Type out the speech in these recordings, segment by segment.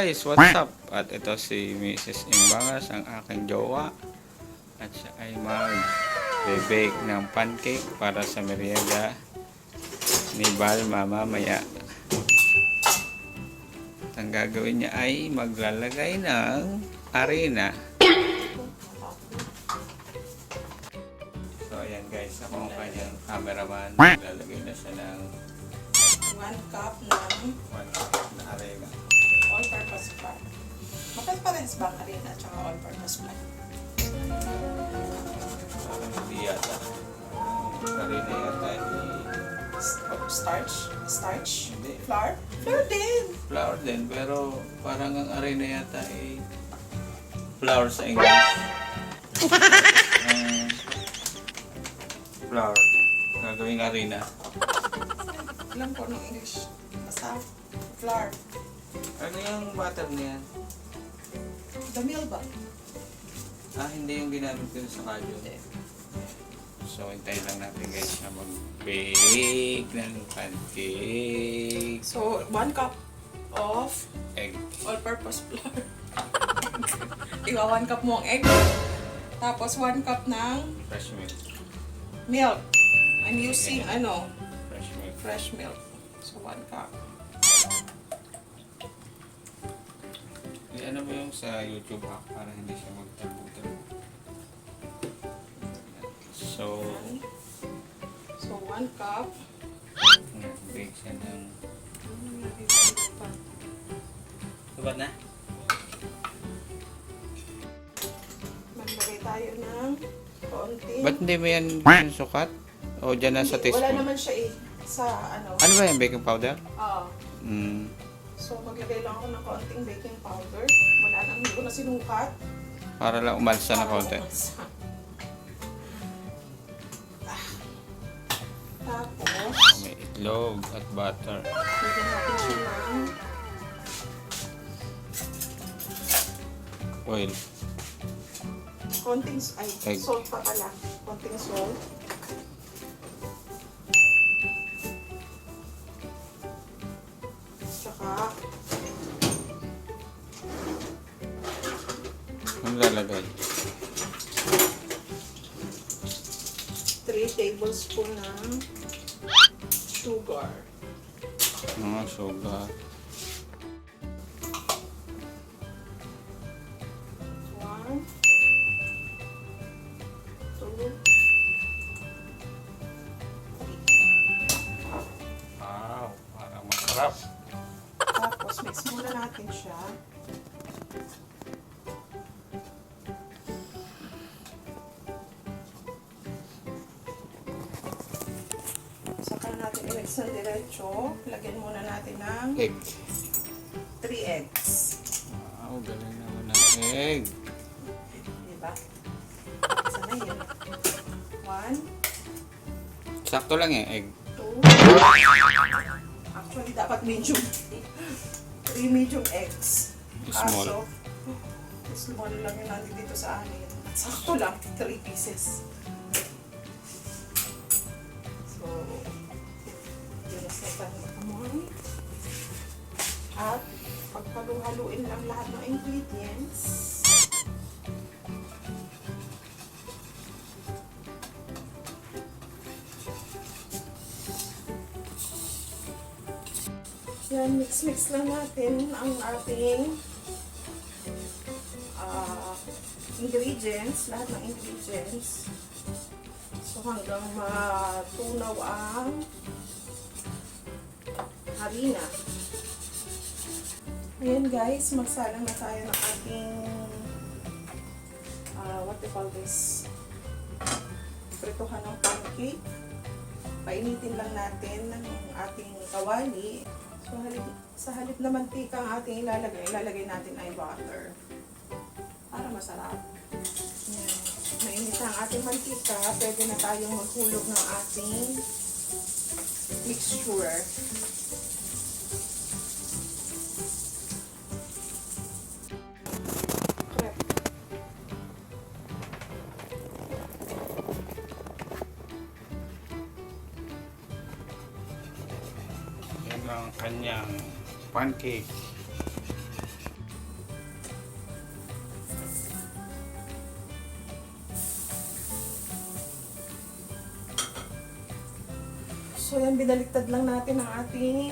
guys, what's up? At ito si Mrs. Imbangas, ang aking jowa. At siya ay mag-bake ng pancake para sa merienda ni Bal mamamaya. At ang gagawin niya ay maglalagay ng arena. So ayan guys, ako ang kanyang cameraman. Maglalagay na siya ng 1 cup ng 1 cup Mapal-pares ba ang harina at saka all-purpose? Parang hindi yata. Ang arena yata ay S- oh, Starch? Starch? Hindi. Flour? Flour din! flour din, pero parang ang arena yata ay flour sa English. Ang flour. Gagawing arena. Alam ko ng English. Basta flour. Ano yung butter niyan? The meal ba? Ah, hindi yung ginamit ko sa kalyo. Hindi. So, hintayin lang natin guys na mag-bake ng pancake. So, 1 cup of Egg. all-purpose flour. Ikaw, 1 cup mo ang egg. Tapos, 1 cup ng Fresh milk. milk. I'm using, ano, Fresh milk. fresh milk. So, 1 cup. Ano mo yung sa YouTube hack para hindi siya magtalbo-talbo. So, So, 1 cup. bake siya ng... Hmm, Sabat na? Maglagay tayo ng konti. Ba't hindi mo yan sukat? O dyan na sa Hindi, Wala teaspoon? naman siya eh. Sa ano. Ano ba yung baking powder? Ah. Mm. So, maglagay lang ako ng konting baking powder. Wala nang hindi ko na sinukat. Para lang umalsa na Para konti. umalsa. Ah. Tapos, May itlog at butter. lagyan natin siya ng Oil. konting, ay, Egg. salt pa pala. Konting salt. Tablespoon ng sugar. Mga sugar. Natin i-mix ng diretso. Lagyan muna natin ng Egg. 3 eggs. Wow, galing naman ng egg. Diba? Isa na yun. One, Sakto lang eh, egg. two. Actually, dapat medium. 3 medium eggs. Small. Kaso, small lang yung nandito dito sa amin. Sakto lang, 3 pieces. At pagpaluhaluin lang lahat ng ingredients. Yan, mix-mix lang natin ang ating ah, ingredients, lahat ng ingredients. So hanggang matunaw ang harina. Ayan guys, magsalang na tayo ng ating ah, what you call this? Prituhan ng pancake. Painitin lang natin ng ating kawali. So, halip, sa halip na mantika ang ating ilalagay, ilalagay natin ay butter. Para masarap. Yan. Mainit ang ating mantika, pwede na tayong maghulog ng ating mixture. yang pancake. So yan, binaliktad lang natin ang ating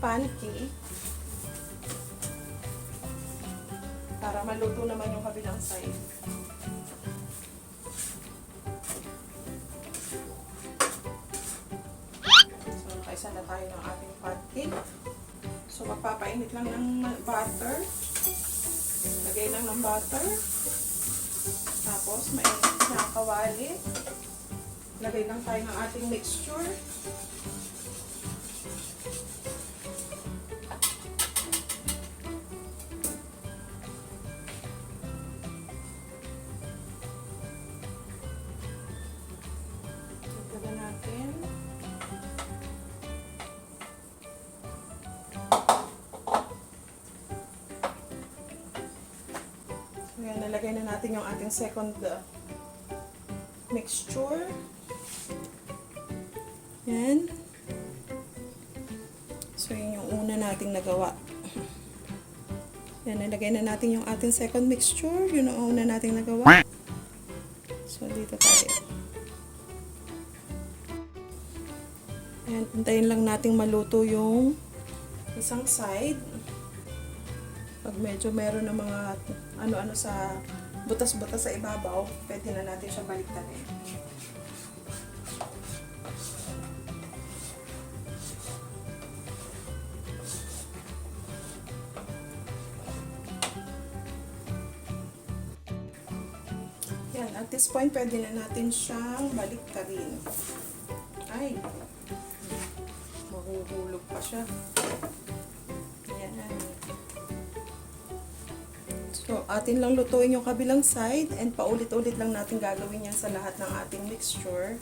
pancake. Para maluto naman yung kabilang side. So nakaisa na tayo ng ating pancake. So magpapainit lang ng butter. Lagay lang ng butter. Tapos mainit na ang kawali. Lagay lang tayo ng ating mixture. Nalagay na natin yung ating second uh, mixture. Yan. So, yun yung una nating nagawa. Yan, nalagay na natin yung ating second mixture. Yun ang una nating nagawa. So, dito tayo. Yan, hintayin lang nating maluto yung isang side. Pag medyo meron ng mga ano-ano sa butas-butas sa ibabaw, pwede na natin siya baliktarin. Yan, at this point, pwede na natin siyang baliktarin. Ay, mahuhulog pa siya. So, atin lang lutuin yung kabilang side and paulit-ulit lang natin gagawin yan sa lahat ng ating mixture.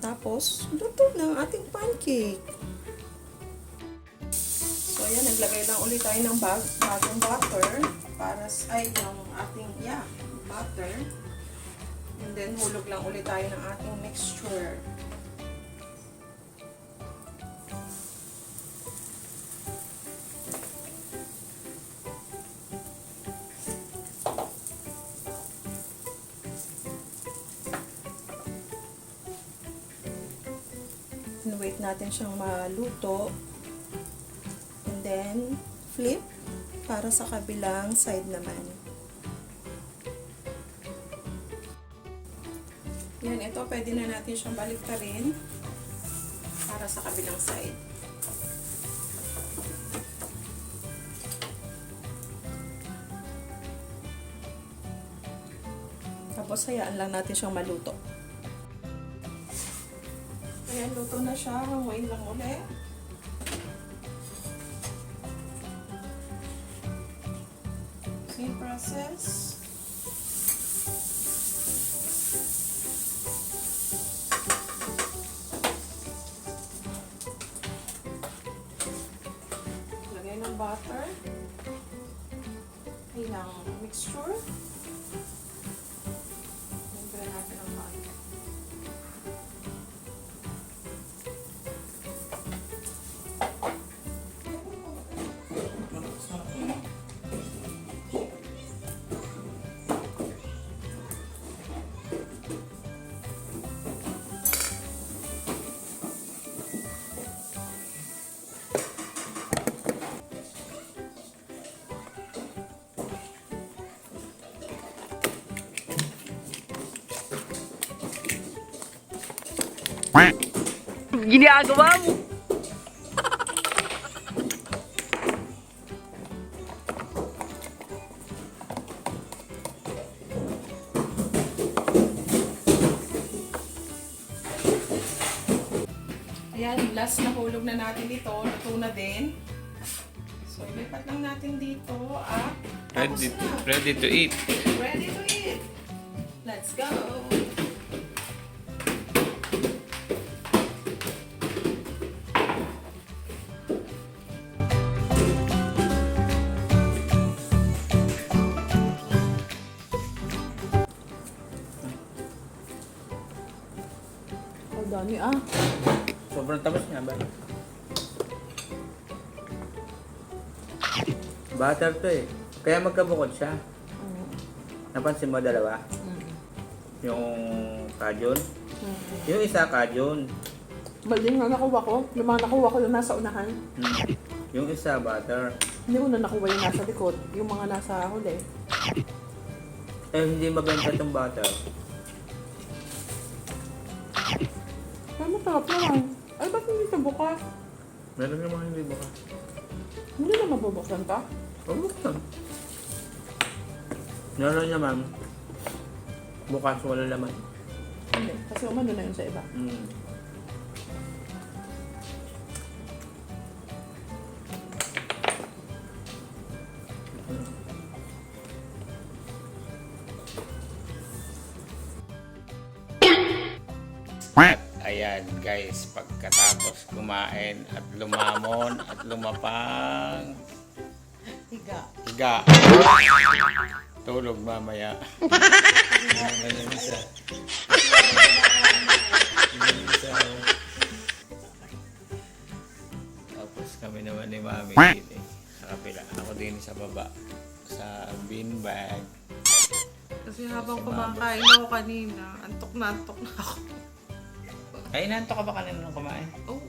Tapos, luto na ang ating pancake. So, ayan, naglagay lang ulit tayo ng bag, bagong butter para sa, ay, yung ating, yeah, butter. And then, hulog lang ulit tayo ng ating mixture. Wait natin siyang maluto. And then, flip para sa kabilang side naman. Yan, ito pwede na natin siyang baliktarin para sa kabilang side. Tapos, hayaan lang natin siyang maluto. Ayan, luto na siya. Hanguin lang ulit. Same process. Ginagawa mo. Ayan, last na hulog na natin ito. Luto na din. So, ilipat lang natin dito at tapos Ready, na. ready to eat. Ready to eat. Let's go. Dami ah. Sobrang tamis niya ba? Butter to eh. Kaya magkabukod siya. Napansin mo dalawa? Yung kajun, Yung isa ka, yun. Mali nga nakuha ko. Yung mga nakuha ko yung nasa unahan. Hmm. Yung isa, butter. Hindi ko na nakuha yung nasa likod. Yung mga nasa huli. Eh, hindi maganda itong butter. Ay, masarap naman. Ay, ba't hindi ito bukas? Meron naman hindi bukas. Hindi na mabubuksan ka? Oo, buksan. Meron naman. Bukas, wala laman. Hindi. Kasi umano na yun sa iba. Hmm. At ayan guys, pagkatapos kumain at lumamon at lumapang Higa. higa. Tulog mamaya. Isa? Isa. Tapos kami naman ni Mami din eh, sa kapila. Ako din sa baba sa bean bag. Kasi habang kumakain ako kanina, antok na antok na ako. Ay, nanto ka ba kanina nung kumain? Oo.